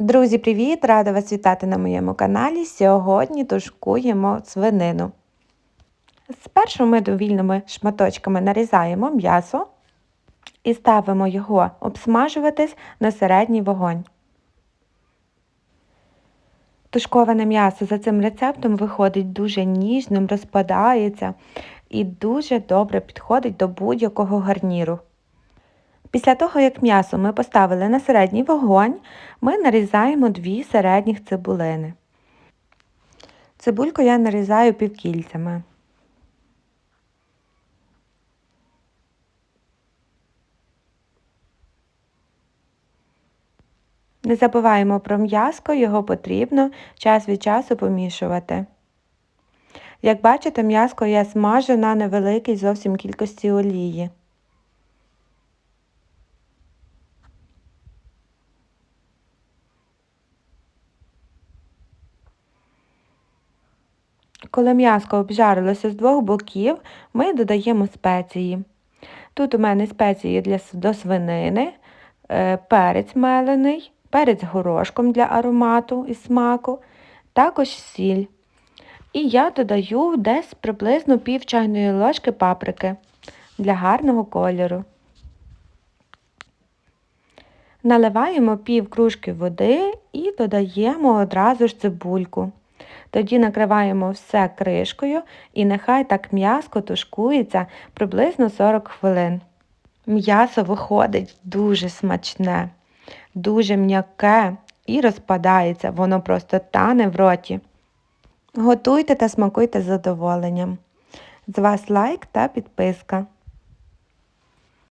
Друзі, привіт! Рада вас вітати на моєму каналі. Сьогодні тушкуємо свинину. Спершу ми довільними шматочками нарізаємо м'ясо і ставимо його обсмажуватись на середній вогонь. Тушковане м'ясо за цим рецептом виходить дуже ніжним, розпадається і дуже добре підходить до будь-якого гарніру. Після того, як м'ясо ми поставили на середній вогонь, ми нарізаємо дві середніх цибулини. Цибульку я нарізаю півкільцями. Не забуваємо про м'яско, його потрібно час від часу помішувати. Як бачите, м'яско я смажу на невеликій зовсім кількості олії. Коли м'яско обжарилося з двох боків, ми додаємо спеції. Тут у мене спеції для, до свинини, е, перець мелений, перець горошком для аромату і смаку, також сіль. І я додаю десь приблизно пів чайної ложки паприки для гарного кольору. Наливаємо пів кружки води і додаємо одразу ж цибульку. Тоді накриваємо все кришкою і нехай так м'яско тушкується приблизно 40 хвилин. М'ясо виходить дуже смачне, дуже м'яке і розпадається, воно просто тане в роті. Готуйте та смакуйте з задоволенням. З вас лайк та підписка.